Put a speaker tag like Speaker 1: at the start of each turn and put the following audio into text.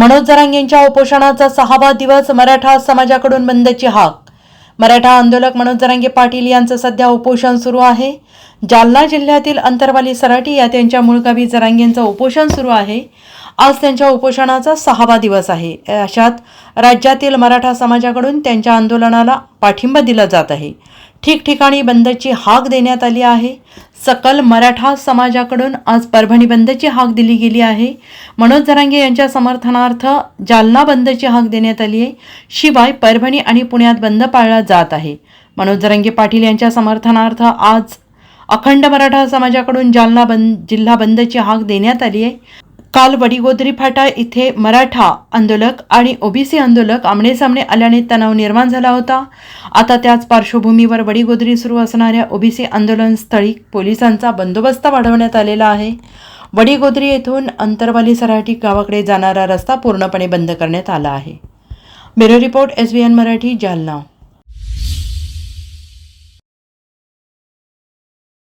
Speaker 1: मनोज जरांग यांच्या उपोषणाचा सहावा दिवस मराठा समाजाकडून बंदची हाक. मराठा आंदोलक मनोज जरांगे पाटील यांचं सध्या उपोषण सुरू आहे. जालना जिल्ह्यातील अंतरवाली सराटी या त्यांच्या मूळगावी जरांगेंचं उपोषण सुरू आहे. आज त्यांच्या उपोषणाचा सहावा दिवस आहे. अशात राज्यातील मराठा समाजाकडून त्यांच्या आंदोलनाला पाठिंबा दिला जात आहे. ठिकठिकाणी बंदची हाक देण्यात आली आहे. सकल मराठा समाजाकडून आज परभणी बंदची हाक दिली गेली आहे. मनोज जरांगे यांच्या समर्थनार्थ जालना बंदची हाक देण्यात आली आहे. शिवाय परभणी आणि पुण्यात बंद पाळला जात आहे. मनोज जरांगे पाटील यांच्या समर्थनार्थ आज अखंड मराठा समाजाकडून जालना बंद जिल्हा बंदची हाक देण्यात आली आहे. काल वडीगोद्री फाटा इथे मराठा आंदोलक आणि ओबीसी आंदोलक आमनेसामने आल्याने तणाव निर्माण झाला होता. आता त्याच पार्श्वभूमीवर वडीगोद्री सुरू असणाऱ्या ओबीसी आंदोलन स्थळी पोलिसांचा बंदोबस्त वाढवण्यात आलेला आहे. वडीगोद्री येथून अंतरवाली सराठी गावाकडे जाणारा रस्ता पूर्णपणे बंद करण्यात आला आहे. Bureau report S B N Marathi Jalna.